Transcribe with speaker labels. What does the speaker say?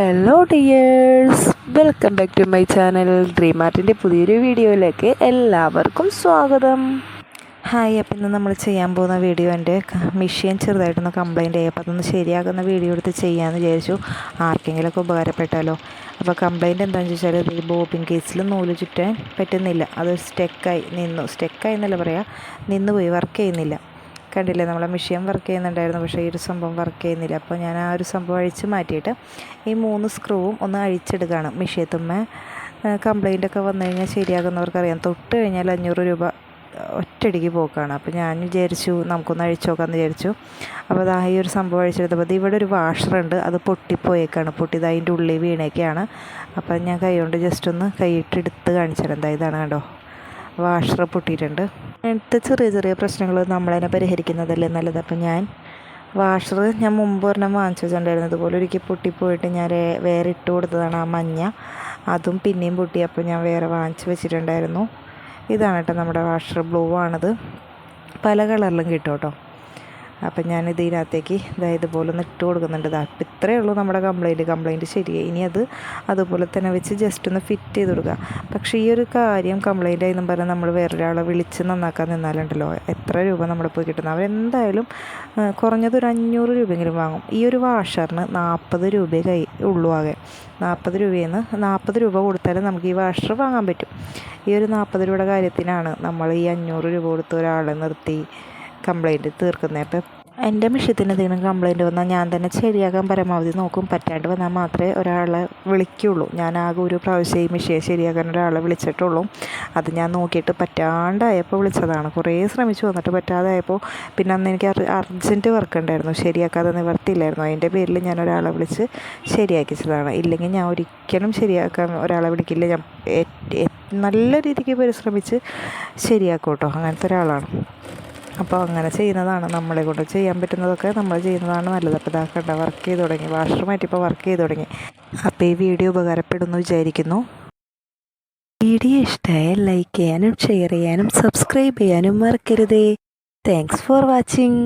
Speaker 1: Hello dears welcome back to my channel dream ആർട്ടിന്റെ പുതിയൊരു വീഡിയോയിലേക്ക് എല്ലാവർക്കും സ്വാഗതം. ഹായ് അപ്പം ഇന്ന് നമ്മൾ ചെയ്യാൻ പോകുന്ന വീഡിയോ എന്റെ മെഷീൻ ചെറുതായിട്ടൊന്ന് കംപ്ലയിന്റ് ആയി അപ്പോൾ അതൊന്ന് ശരിയാക്കുന്ന വീഡിയോ എടുത്ത് ചെയ്യാമെന്ന് വിചാരിച്ചു. ആർക്കെങ്കിലുമൊക്കെ ഉപകാരപ്പെട്ടാലോ. അപ്പോൾ കംപ്ലയിന്റ് എന്താണെന്ന് ചോദിച്ചാൽ ഈ ബോബിൻ കേസിൽ നൂൽ ചുറ്റാൻ പറ്റുന്നില്ല. അത് സ്റ്റെക്കായി നിന്നു. സ്റ്റെക്കായി എന്നല്ല പറയാം. നിന്ന് പോയി വർക്ക് ചെയ്യുന്നില്ല. കണ്ടില്ലേ നമ്മളെ മെഷീൻ വർക്ക് ചെയ്യുന്നുണ്ടായിരുന്നു പക്ഷേ ഈ ഒരു സംഭവം വർക്ക് ചെയ്യുന്നില്ല. അപ്പോൾ ഞാൻ ആ ഒരു സംഭവം അഴിച്ച് മാറ്റിയിട്ട് ഈ മൂന്ന് സ്ക്രൂവും ഒന്ന് അഴിച്ചെടുക്കുകയാണ് മെഷീത്തുമ്മ കംപ്ലൈന്റ് ഒക്കെ വന്നു കഴിഞ്ഞാൽ ശരിയാകുന്നവർക്കറിയാം. തൊട്ട് കഴിഞ്ഞാൽ അഞ്ഞൂറ് രൂപ ഒറ്റയടിക്ക് പോക്കാണ്. അപ്പോൾ ഞാൻ വിചാരിച്ചു നമുക്കൊന്ന് അഴിച്ചു നോക്കാമെന്ന് വിചാരിച്ചു. അപ്പോൾ അതാ ഈ ഒരു സംഭവം അഴിച്ചെടുത്തപ്പോൾ ഇവിടെ ഒരു വാഷറുണ്ട് അത് പൊട്ടിപ്പോയേക്കാണ്. പൊട്ടിയത് അതിന്റെ ഉള്ളിൽ വീണേക്കാണ്. അപ്പോൾ ഞാൻ കൈ കൊണ്ട് ജസ്റ്റ് ഒന്ന് കൈയിട്ടെടുത്ത് കാണിച്ചാൽ എന്താ ഇതാണ് കണ്ടോ വാഷർ പൊട്ടിയിട്ടുണ്ട്. അങ്ങനത്തെ ചെറിയ ചെറിയ പ്രശ്നങ്ങൾ നമ്മളതിനെ പരിഹരിക്കുന്നതല്ലേ നല്ലത്. അപ്പം ഞാൻ വാഷർ ഞാൻ മുമ്പ് ഒരെണ്ണം വാങ്ങിച്ചു വെച്ചിട്ടുണ്ടായിരുന്നു അതുപോലെ ഒരിക്കൽ പൊട്ടിപ്പോയിട്ട് ഞാൻ വേറെ ഇട്ട് കൊടുത്തതാണ് ആ മഞ്ഞ. അതും പിന്നെയും പൊട്ടി. അപ്പോൾ ഞാൻ വേറെ വാങ്ങിച്ചു വെച്ചിട്ടുണ്ടായിരുന്നു. ഇതാണ് കേട്ടോ നമ്മുടെ വാഷർ ബ്ലൂ ആണത്. പല കളറിലും കിട്ടും കേട്ടോ. അപ്പം ഞാൻ ഇതിനകത്തേക്ക് ഇതാ ഇതുപോലെ ഒന്ന് ഇട്ട് കൊടുക്കുന്നുണ്ട്. അപ്പം ഇത്രയേ ഉള്ളൂ നമ്മുടെ കംപ്ലൈന്റ് കംപ്ലൈന്റ് ശരിയായി. ഇനി അത് അതുപോലെ തന്നെ വെച്ച് ജസ്റ്റ് ഒന്ന് ഫിറ്റ് ചെയ്ത് കൊടുക്കുക. പക്ഷേ ഈ ഒരു കാര്യം കംപ്ലൈന്റ് ആയി പറഞ്ഞാൽ നമ്മൾ വേറൊരാളെ വിളിച്ച് നന്നാക്കാൻ നിന്നാലുണ്ടല്ലോ. എത്ര രൂപ നമ്മുടെ പോയി കിട്ടുന്നത് അവരെന്തായാലും കുറഞ്ഞത് ഒരു അഞ്ഞൂറ് രൂപയെങ്കിലും വാങ്ങും. ഈ ഒരു വാഷറിന് നാൽപ്പത് രൂപയെ കൈ ഉള്ളൂ ആകെ. നാൽപ്പത് രൂപയിൽ നിന്ന് നാൽപ്പത് രൂപ കൊടുത്താലും നമുക്ക് ഈ വാഷർ വാങ്ങാൻ പറ്റും. ഈ ഒരു നാൽപ്പത് രൂപയുടെ കാര്യത്തിനാണ് നമ്മൾ ഈ അഞ്ഞൂറ് രൂപ കൊടുത്ത് ഒരാളെ നിർത്തി കംപ്ലൈന്റ് തീർക്കുന്നത് അപ്പം എന്റെ മിഷ്യത്തിന് എന്തെങ്കിലും കംപ്ലൈന്റ് വന്നാൽ ഞാൻ തന്നെ ശരിയാക്കാൻ പരമാവധി നോക്കും. പറ്റാണ്ട് വന്നാൽ മാത്രമേ ഒരാളെ വിളിക്കുള്ളൂ. ഞാൻ ആകെ ഒരു പ്രാവശ്യം ഈ മിഷ്യൻ ശരിയാക്കാൻ ഒരാളെ വിളിച്ചിട്ടുള്ളൂ. അത് ഞാൻ നോക്കിയിട്ട് പറ്റാണ്ടായപ്പോൾ വിളിച്ചതാണ്. കുറേ ശ്രമിച്ചു വന്നിട്ട് പറ്റാതായപ്പോൾ പിന്നെ അന്ന് എനിക്ക് അർജന്റ് വർക്ക് ഉണ്ടായിരുന്നു. ശരിയാക്കാതെ നിവർത്തിയില്ലായിരുന്നു. അതിന്റെ പേരിൽ ഞാൻ ഒരാളെ വിളിച്ച് ശരിയാക്കിച്ചതാണ്. ഇല്ലെങ്കിൽ ഞാൻ ഒരിക്കലും ശരിയാക്കാൻ ഒരാളെ വിളിക്കില്ല. ഞാൻ നല്ല രീതിക്ക് പരിശ്രമിച്ച് ശരിയാക്കും കേട്ടോ. അങ്ങനത്തെ ഒരാളാണ്. അപ്പോൾ അങ്ങനെ ചെയ്യുന്നതാണ്. നമ്മളെ കൊണ്ട് ചെയ്യാൻ പറ്റുന്നതൊക്കെ നമ്മൾ ചെയ്യുന്നതാണ് നല്ലത്. അപ്പോൾ ഇതാ കണ്ട വർക്ക് ചെയ്ത് തുടങ്ങി. വാഷർ മാറ്റിയപ്പോൾ വർക്ക് ചെയ്ത് തുടങ്ങി. അപ്പോൾ ഈ വീഡിയോ ഉപകാരപ്പെടുന്നു വിചാരിക്കുന്നു. വീഡിയോ ഇഷ്ടമായാൽ ലൈക്ക് ചെയ്യാനും ഷെയർ ചെയ്യാനും സബ്സ്ക്രൈബ് ചെയ്യാനും മറക്കരുതേ. Thanks for watching